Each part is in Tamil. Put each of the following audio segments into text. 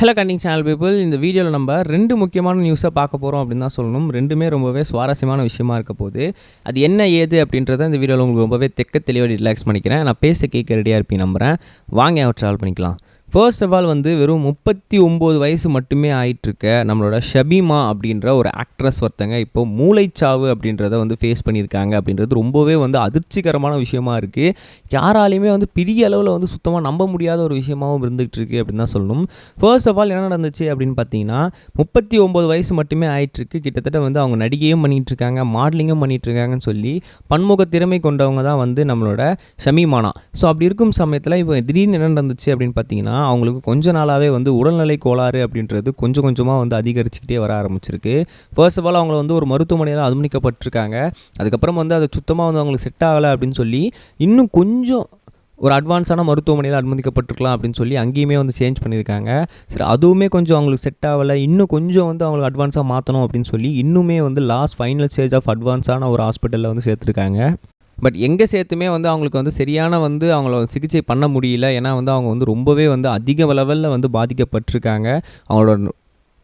ஹலோ கண்டிங் சேனல் பீப்புள் இந்த வீடியோவில் நம்ம ரெண்டு முக்கியமான நியூஸை பார்க்க போகிறோம் அப்படின்னு தான் சொல்லணும். ரெண்டுமே ரொம்பவே சுவாரஸ்யமான விஷயமா இருக்க போகுது. அது என்ன ஏது அப்படின்றத இந்த வீடியோவில் உங்களுக்கு ரொம்பவே தெக்க தெளிவாக ரிலாக்ஸ் பண்ணிக்கிறேன். நான் பேச கேட்க ரெடியாக இருப்பேன் நம்புகிறேன் வாங்க அவர் ட்ராவல் பண்ணிக்கலாம். ஃபர்ஸ்ட் ஆஃப் ஆல் வந்து வெறும் முப்பத்தி ஒம்பது வயசு மட்டுமே ஆயிட்டிருக்க நம்மளோட ஷபீமா அப்படின்ற ஒரு ஆக்ட்ரஸ் ஒருத்தங்க இப்போ மூளைச்சாவு அப்படின்றத வந்து ஃபேஸ் பண்ணியிருக்காங்க அப்படின்றது ரொம்பவே வந்து அதிர்ச்சிகரமான விஷயமா இருக்குது யாராலையுமே வந்து பெரிய அளவில் வந்து சுத்தமாக நம்ப முடியாத ஒரு விஷயமாவும் இருந்துகிட்டு இருக்கு அப்படின்னு தான் சொல்லணும். ஃபர்ஸ்ட் ஆஃப் ஆல் என்ன நடந்துச்சு அப்படின்னு பார்த்தீங்கன்னா முப்பத்தி ஒம்பது வயசு மட்டுமே ஆயிட்டுருக்கு. கிட்டத்தட்ட வந்து அவங்க நடிகையும் பண்ணிகிட்டு இருக்காங்க மாடலிங்கும் பண்ணிகிட்டு இருக்காங்கன்னு சொல்லி பன்முக திறமை கொண்டவங்க தான் வந்து நம்மளோட ஷமீமானா ஸோ அப்படி இருக்கும் சமயத்தில் இப்போ திடீர்னு என்ன நடந்துச்சு அப்படின்னு பார்த்தீங்கன்னா அவங்களுக்கு கொஞ்ச நாளாகவே வந்து உடல்நிலை கோளாறு அப்படின்றது கொஞ்சம் கொஞ்சமாக வந்து அதிகரிச்சுக்கிட்டே வர ஆரம்பிச்சிருக்கு. ஃபர்ஸ்ட் ஆஃப் ஆல் அவங்கள வந்து ஒரு மருத்துவமனையில் அனுமதிக்கப்பட்டிருக்காங்க. அதுக்கப்புறம் வந்து அது சுத்தமாக வந்து அவங்களுக்கு செட் ஆகலை அப்படின்னு சொல்லி இன்னும் கொஞ்சம் ஒரு அட்வான்ஸான மருத்துவமனையில் அனுமதிக்கப்பட்டிருக்கலாம் அப்படின்னு சொல்லி அங்கேயுமே வந்து சேஞ்ச் பண்ணியிருக்காங்க. சரி அதுவுமே கொஞ்சம் அவங்களுக்கு செட் ஆகலை. இன்னும் கொஞ்சம் வந்து அவங்களுக்கு அட்வான்ஸாக மாற்றணும் அப்படின்னு சொல்லி இன்னுமே வந்து லாஸ்ட் ஃபைனல் ஸ்டேஜ் ஆஃப் அட்வான்ஸான ஒரு ஹாஸ்பிட்டலில் வந்து சேர்த்துருக்காங்க. பட் எங்கே சேர்த்துமே வந்து அவங்களுக்கு வந்து சரியான வந்து அவங்கள சிகிச்சை பண்ண முடியல. ஏன்னா வந்து அவங்க வந்து ரொம்பவே வந்து அதிக லெவலில் வந்து பாதிக்கப்பட்டிருக்காங்க. அவங்களோட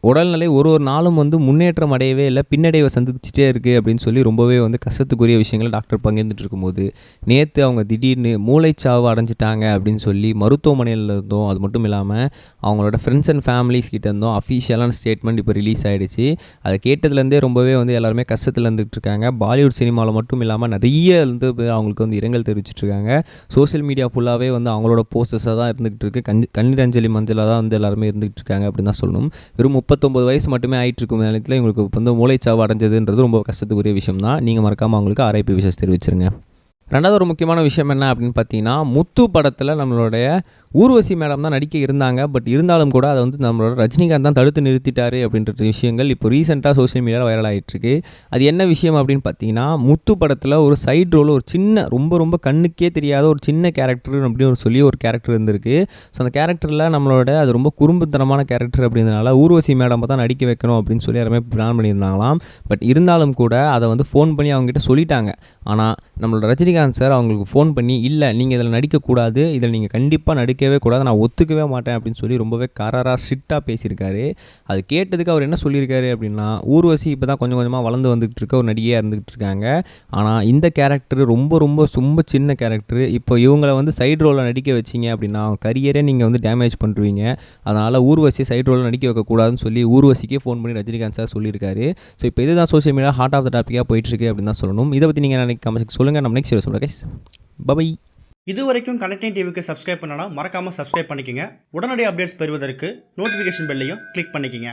உடல்நிலை ஒரு ஒரு நாளும் வந்து முன்னேற்றம் அடையவே இல்லை பின்னடைவை சந்திச்சுட்டே இருக்குது அப்படின்னு சொல்லி ரொம்பவே வந்து கஷ்டத்துக்குரிய விஷயங்களை டாக்டர் பகிர்ந்துட்டு இருக்கும்போது நேற்று அவங்க திடீர்னு மூளைச்சாவு அடைஞ்சிட்டாங்க அப்படின்னு சொல்லி மருத்துவமனையில் இருந்தோம் அது மட்டும் இல்லாமல் அவங்களோட ஃப்ரெண்ட்ஸ் அண்ட் ஃபேமிலிஸ் கிட்ட இருந்தோம் அஃபிஷியலான ஸ்டேட்மெண்ட் இப்போ ரிலீஸ் ஆகிடுச்சு அதை கேட்டதுலேருந்தே ரொம்பவே வந்து எல்லாருமே கஷ்டத்தில் இருந்துகிட்டு இருக்காங்க. பாலிவுட் சினிமாவில் மட்டும் இல்லாமல் நிறைய வந்து அவங்களுக்கு வந்து இரங்கல் தெரிவிச்சிட்ருக்காங்க சோசியல் சோஷியல் மீடியா ஃபுல்லாகவே வந்து அவங்களோட போஸ்டர்ஸாக தான் இருந்துகிட்டு இருக்குது கண் கண்ணீர் அஞ்சலி மஞ்சளாக தான் வந்து எல்லாருமே இருந்துகிட்டு இருக்காங்க அப்படின்னு தான் சொல்லணும். வெறும் ஐம்பத்தொம்பது வயசு மட்டுமே ஆகிட்டு இருக்கும் நேரத்தில் உங்களுக்கு வந்து மூளைச்சாவு அடைஞ்சதுன்றது ரொம்ப கஷ்டத்துக்குரிய விஷயம் தான் நீங்கள் மறக்காமல் அவங்களுக்கு ஆர்ஐபி விஷயம் தெரிவிச்சிருங்க. ரெண்டாவது ஒரு முக்கியமான விஷயம் என்ன அப்படின்னு பார்த்தீங்கன்னா முத்து படத்தில் நம்மளுடைய ஊர்வசி மேடம் தான் நடிக்க இருந்தாங்க. பட் இருந்தாலும் கூட அதை வந்து நம்மளோட ரஜினிகாந்த் தான் தடுத்து நிறுத்திட்டாரு அப்படின்ற விஷயங்கள் இப்போ ரீசெண்டாக சோஷியல் மீடியாவில் வைரல் ஆகிட்டுருக்கு அது என்ன விஷயம் அப்படின்னு பார்த்தீங்கன்னா முத்து படத்தில் ஒரு சைடு ரோல் ஒரு சின்ன ரொம்ப ரொம்ப கண்ணுக்கே தெரியாத ஒரு சின்ன கேரக்டர் அப்படின்னு ஒரு சொல்லி ஒரு கேரக்டர் இருந்திருக்கு. ஸோ அந்த கேரக்டரில் நம்மளோட அது ரொம்ப குறும்புத்தனமான கேரக்டர் அப்படின்றனால ஊர்வசி மேடம் தான் நடிக்க வைக்கணும் அப்படின்னு சொல்லி எல்லாருமே பிளான் பண்ணியிருந்தாங்களாம். பட் இருந்தாலும் கூட அதை வந்து ஃபோன் பண்ணி அவங்ககிட்ட சொல்லிட்டாங்க. ஆனால் நம்மளோட ரஜினிகாந்த் சார் அவங்களுக்கு ஃபோன் பண்ணி இல்லை நீங்கள் இதில் நடிக்கக்கூடாது. இதில் நீங்கள் கண்டிப்பாக நடிக்கவே கூடாது. நான் ஒத்துக்கவே மாட்டேன். அப்படின்னு சொல்லி ரொம்பவே கராராக ஸ்ட்ரிக்டாக பேசியிருக்காரு. அது கேட்டதுக்கு அவர் என்ன சொல்லியிருக்காரு அப்படின்னா ஊர்வசி இப்போ தான் கொஞ்சம் கொஞ்சமாக வளர்ந்து வந்துகிட்டு இருக்க ஒரு நடிகையாக இருந்துகிட்டு இருக்காங்க ஆனால் இந்த கேரக்டர் ரொம்ப ரொம்ப ரொம்ப சின்ன கேரக்டர் இப்போ இவங்களை வந்து சைடு ரோலில் நடிக்க வச்சிங்க அப்படின்னா அவங்க கரியரே நீங்கள் வந்து டேமேஜ் பண்ணுறீங்க அதனால் ஊர்வசி சைடு ரோலில் நடிக்க வைக்கக்கூடாதுன்னு சொல்லி ஊர்வசிக்கே ஃபோன் பண்ணி ரஜினிகாந்த் சார் சொல்லியிருக்காரு. ஸோ இப்போ இதுதான் social media heart of the டாப்பிக்காக போயிட்டுருக்கு அப்படின்னு தான் சொல்லணும். இதை பற்றி நீங்கள் நினைக்க கமெண்ட் சொல்லுங்கள் நம்ம நெக்ஸ்ட் சொல்லுங்கள் கைஸ் பபை இது வரைக்கும் கனெக்டிங் டிவிக்கு சப்ஸ்கிரைப் பண்ணனா மறக்காமல் சப்ஸ்கிரைப் பண்ணிக்கோங்க. உடனடி அப்டேட்ஸ் பெறுவதற்கு நோட்டிஃபிகேஷன் பெல்லையும் கிளிக் பண்ணிக்கங்க.